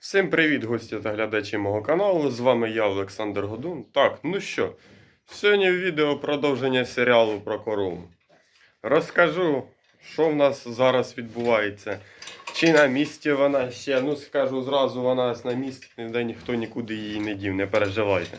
Всім привіт, гості та глядачі мого каналу. З вами я, Олександр Годун. Так, ну що, сьогодні відео продовження серіалу про корову. Розкажу, що в нас зараз відбувається. Чи на місці вона ще, ну скажу зразу, вона на місці, ніде ніхто нікуди її не дів, не переживайте.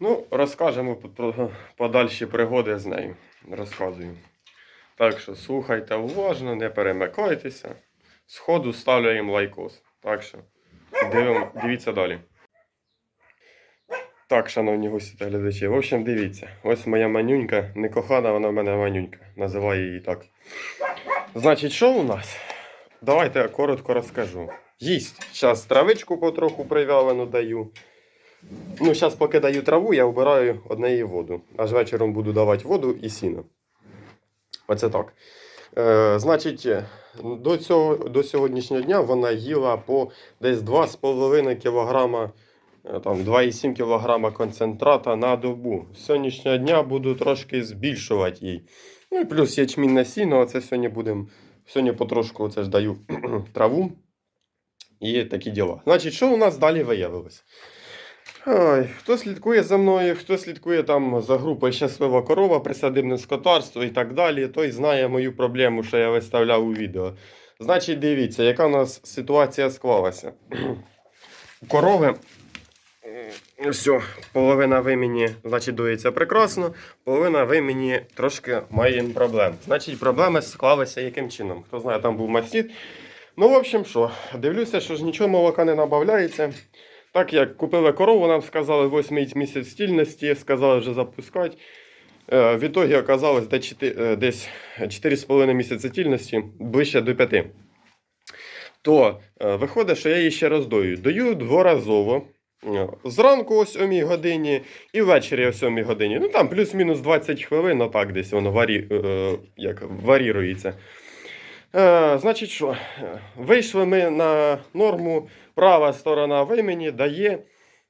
Ну, розкажемо про подальші пригоди з нею. Розказую. Так що слухайте уважно, не перемикайтеся. Сходу ставлю їм лайкос. Так що дивимо, дивіться далі. Так, шановні гості та глядачі. В общем, дивіться. Ось моя манюнька, не кохана, вона в мене манюнька. Називаю її так. Значить, що у нас? Давайте я коротко розкажу. Їсть. Зараз травичку потроху привялену даю. Ну, зараз поки даю траву, я вбираю одне воду. Аж вечором буду давати воду і сіно. Оце так. Е, значить, до, цього, до сьогоднішнього дня вона їла по десь 2,5 кг, там 2,7 кг концентрата на добу. З сьогоднішнього дня буду трошки збільшувати їй. Ну і плюс ячмінне сіно, оце сьогодні будемо. Сьогодні потрошку це ж даю траву і такі діла. Значить, що у нас далі виявилось? Ой, хто слідкує за мною, хто слідкує там за групою Щаслива корова, присадибне скотарство і так далі, той знає мою проблему, що я виставляв у відео. Значить, дивіться, яка у нас ситуація склалася. У корови. Все, половина вимені, значить, дується прекрасно, половина вимені трошки має проблем. Значить, проблеми склалися яким чином? Хто знає, там був мастит. Ну, в общем, що, дивлюся, що ж нічого молока не набавляється. Так як купили корову, нам сказали 8 місяць стільності, сказали вже запускати. Е, В ітогі оказалось е, десь 4,5 місяці стільності, ближче до 5. То е, виходить, що я її ще раз дою. Даю дворазово. Зранку о 7 годині і ввечері о 7 годині. Ну там плюс-мінус 20 хвилин, так десь воно варі, як, варірується. Е, значить, що? Вийшли ми на норму, права сторона вимені дає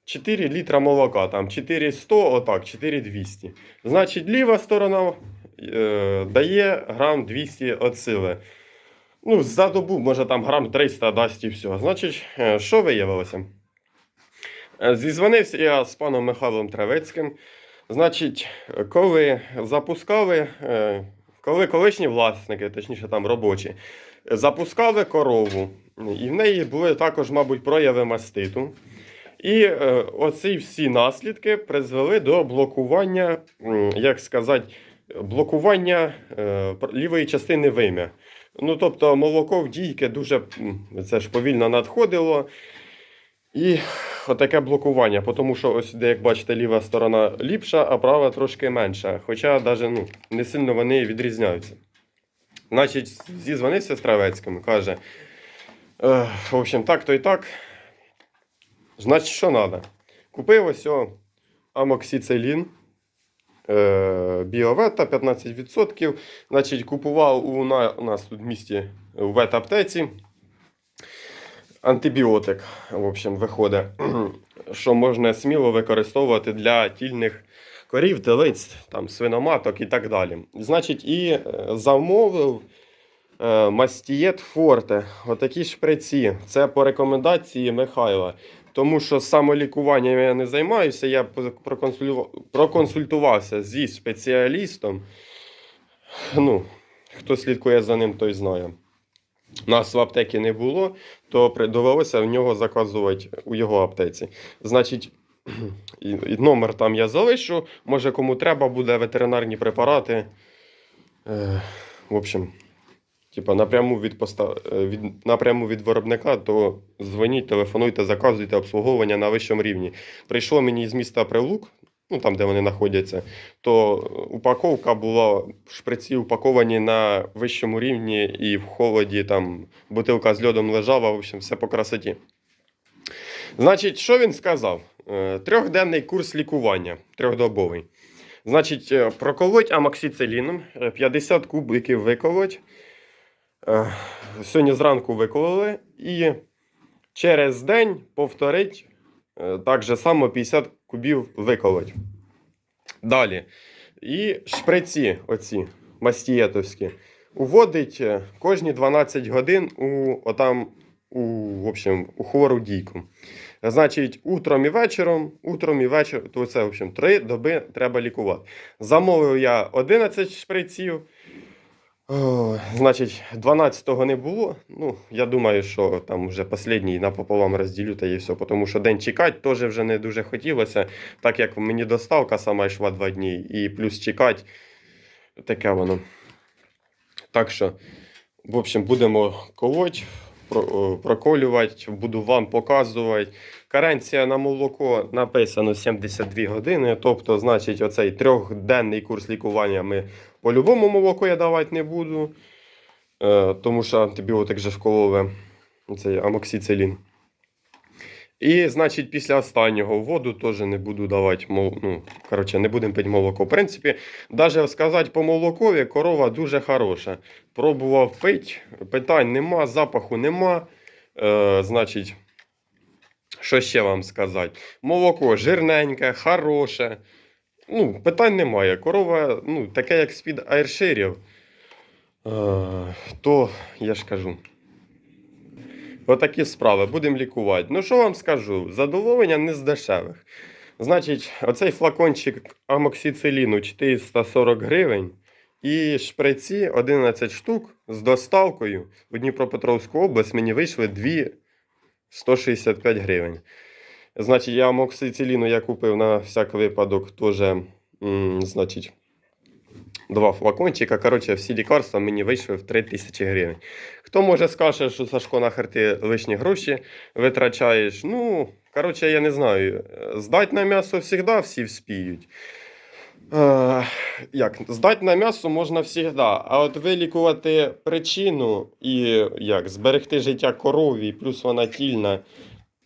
4 літра молока, там 4100, отак, 4200. Значить, ліва сторона е, дає грам 200 от сили. Ну, за добу, може там грам 300 дасть і все. Значить, е, що виявилося? Е, Зізвонився я з паном Михайлом Травецьким. Значить, коли запускали, е, коли колишні власники, точніше там робочі, запускали корову, і в неї були також, мабуть, прояви маститу. І е, оці всі наслідки призвели до блокування, як сказати, блокування е, лівої частини вим'я. Ну, тобто молоко в дійки дуже це ж повільно надходило. І отаке блокування, тому що ось, де, як бачите, ліва сторона ліпша, а права трошки менша. Хоча даже, ну, не сильно вони відрізняються. Значить, зізвонився з Травецьким, каже: в общем, так то і так. Значить, що треба? Купив ось амоксицилін, е, біовета 15%. Значить, купував у, на, у нас тут в місті у ветаптеці антибіотик, в общем, виходить, що можна сміло використовувати для тільних корів, телиць, там, свиноматок і так далі. Значить, і е, замовив е, мастієт Форте, отакі шприці. Це по рекомендації Михайла. Тому що самолікуванням я не займаюся, я проконсультувався зі спеціалістом. Ну, хто слідкує за ним, той знає. Нас в аптеці не було, то довелося в нього заказувати у його аптеці. Значить, номер там я залишу. Може, кому треба буде ветеринарні препарати. Е, в общем, типа напряму від, поста, е, від, напряму від виробника, то дзвоніть, телефонуйте, заказуйте обслуговування на вищому рівні. Прийшло мені з міста Прилук, ну там, де вони знаходяться, то упаковка була шприці упаковані на вищому рівні і в холоді там бутилка з льодом лежала, в общем, все по красоті. Значить, що він сказав? Е, Трьохденний курс лікування, трьохдобовий. Значить, е, проколоть амоксициліном, е, 50 кубиків виколоть. Е, Сьогодні зранку викололи і через день повторить е, так же само 50 кубів виколоть. Далі. І шприці, оці мастієтовські, уводить е, кожні 12 годин у отам у, в общем, у хвору дійку. Значить, утром і вечором, утром і вечором, то це, в общем, три доби треба лікувати. Замовив я 11 шприців. Значить, 12-го не було. Ну, я думаю, що там вже останній напополам розділю та і все, тому що день чекати теж вже не дуже хотілося, так як мені доставка сама йшла два дні, і плюс чекати, таке воно. Так що, в общем, будемо колоть, проколювати, буду вам показувати. Каренція на молоко написано 72 години, тобто, значить, оцей трьохденний курс лікування ми по-любому молоко я давати не буду, е, тому що антибіотик же вкололи цей амоксицилін. І, значить, після останнього воду теж не буду давати. Ну, коротше, не будемо пити молоко. В принципі, навіть сказати по молокові, корова дуже хороша. Пробував пити, питань нема, запаху нема. Е, значить, що ще вам сказати? Молоко жирненьке, хороше. Ну, питань немає. Корова, ну, таке, як з-під айрширів, то я ж кажу. Отакі справи, будемо лікувати. Ну, що вам скажу? Задоволення не з дешевих. Значить, оцей флакончик амоксициліну 440 гривень і шприці 11 штук з доставкою в Дніпропетровську область мені вийшли 2 165 гривень. Значить, я амоксициліну я купив на всяк випадок теж, значить, два флакончика. Коротше, всі лікарства мені вийшли в 3000 гривень. Хто може скаже, що Сашко нахер ти лишні гроші витрачаєш? Ну, коротше, я не знаю. Здать на м'ясо завжди всі вспіють. Е, як, здать на м'ясо можна завжди, а от вилікувати причину і як, зберегти життя корові, плюс вона тільна.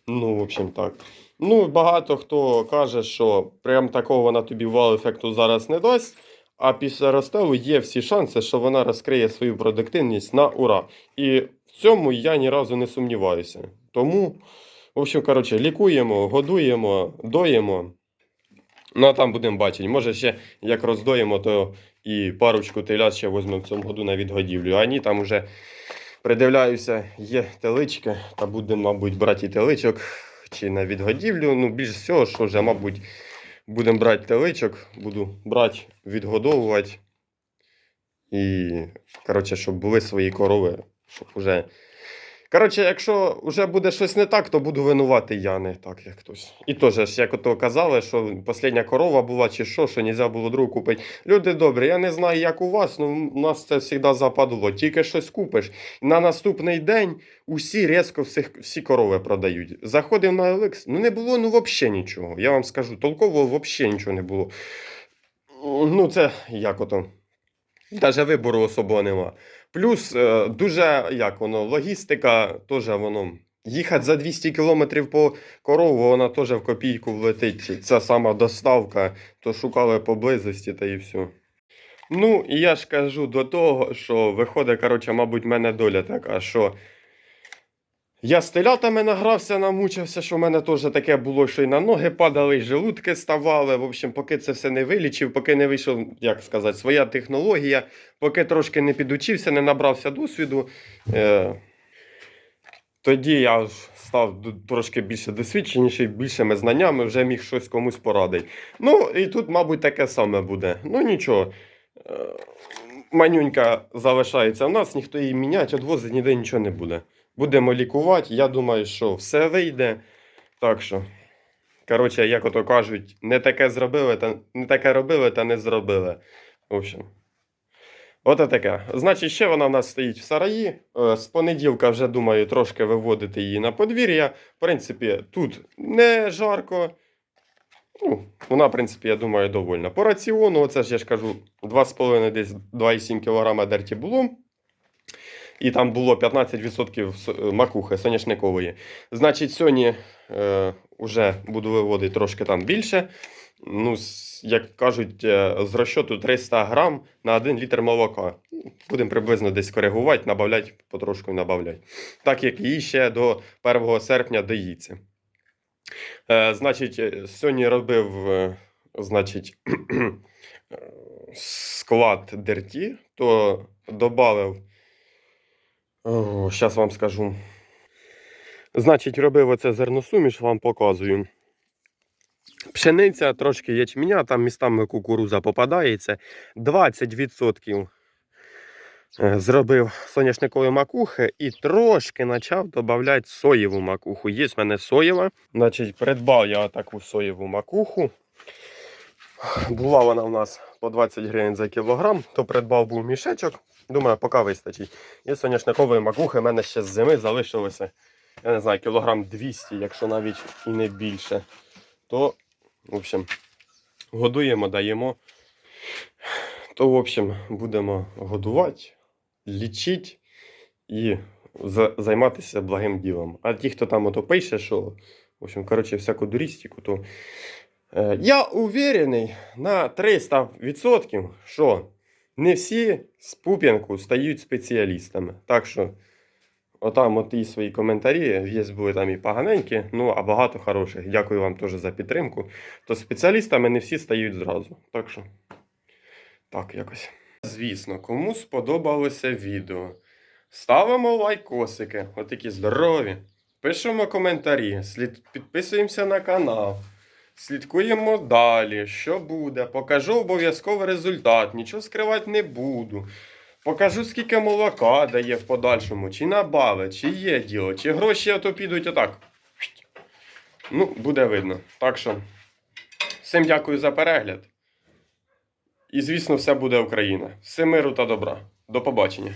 Ну, в общем, так. Ну, багато хто каже, що прям такого вона тобі вау-ефекту зараз не дасть. А після розставу є всі шанси, що вона розкриє свою продуктивність на ура. І в цьому я ні разу не сумніваюся. Тому, в общем, коротше, лікуємо, годуємо, доїмо. Ну, а там будемо бачити. Може, ще як роздоїмо, то і парочку телят ще візьмемо в цьому году на відгодівлю. А ні, там вже придивляюся, є телички, та будемо, мабуть, брати і теличок чи на відгодівлю. Ну, більш всього, що вже, мабуть, будемо брати теличок, буду брати, відгодовувати. І, коротше, щоб були свої корови, щоб уже. Коротше, якщо вже буде щось не так, то буду винувати я, не так, як хтось. І теж, як ото казали, що остання корова була чи що, що не можна було другу купити. Люди добрі, я не знаю, як у вас, але у нас це завжди западло. Тільки щось купиш. На наступний день усі різко всіх, всі корови продають. Заходив на OLX, ну не було ну взагалі нічого. Я вам скажу, толково взагалі нічого не було. Ну, це як ото. Навіть вибору особого нема. Плюс е, дуже як воно, логістика теж воно. Їхати за 200 кілометрів по корову, вона теж в копійку влетить. Ця сама доставка, то шукали поблизості та і все. Ну, і я ж кажу до того, що виходить, коротше, мабуть, в мене доля така, що я з телятами награвся, намучився, що в мене теж таке було, що і на ноги падали, і желудки ставали. В общем, поки це все не вилічив, поки не вийшов, як сказати, своя технологія, поки трошки не підучився, не набрався досвіду. Е- тоді я став трошки більше досвідченіший, більшими знаннями, вже міг щось комусь порадити. Ну, і тут, мабуть, таке саме буде. Ну нічого. Е, Манюнька залишається в нас, ніхто її міняти, відвозити ніде нічого не буде. Будемо лікувати. Я думаю, що все вийде. Так що, коротше, як ото кажуть, не таке зробили, та не таке робили, та не зробили. В общем. Ото таке. Значить, ще вона в нас стоїть в сараї. Е, З понеділка вже думаю трошки виводити її на подвір'я. В принципі, тут не жарко. Ну, вона, в принципі, я думаю, довольна. По раціону, оце ж я ж кажу, 2,5 десь 2,7 кг дерті було. І там було 15% е, макухи соняшникової. Значить, сьогодні е, вже буду виводити трошки там більше. Ну, як кажуть, е, з розчоту 300 грам на 1 літр молока. Будемо приблизно десь коригувати, набавляти, потрошку набавляти. Так як її ще до 1 серпня доїться. Е, значить, е, сьогодні робив е, значить, склад дерті, то додав. Зараз вам скажу. Значить, робив оце зерносуміш, вам показую. Пшениця, трошки ячменя, там містами кукуруза попадається. 20% е, зробив соняшникової макухи і трошки почав додавати соєву макуху. Є в мене соєва. Значить, придбав я таку соєву макуху. Була вона у нас по 20 гривень за кілограм, то придбав був мішечок. Думаю, поки вистачить. І соняшникової макухи в мене ще з зими залишилося, я не знаю, кілограм 200, якщо навіть і не більше. То, в общем, годуємо, даємо. То, в общем, будемо годувати, лічити і займатися благим ділом. А ті, хто там ото пише, що, в общем, коротше, всяку дурістику, то Е, Я уверений на 300%, що не всі з Пуп'янку стають спеціалістами. Так що, отам от і свої коментарі, є були там і поганенькі, ну а багато хороших. Дякую вам теж за підтримку. То спеціалістами не всі стають зразу. Так що, так якось. Звісно, кому сподобалося відео, ставимо лайкосики, отакі здорові. Пишемо коментарі, слід... підписуємося на канал. Слідкуємо далі, що буде. Покажу обов'язково результат, нічого скривати не буду. Покажу, скільки молока дає в подальшому, чи набавить, чи є діло, чи гроші ото підуть отак. Ну, буде видно. Так що, всім дякую за перегляд. І, звісно, все буде Україна. Всім миру та добра. До побачення.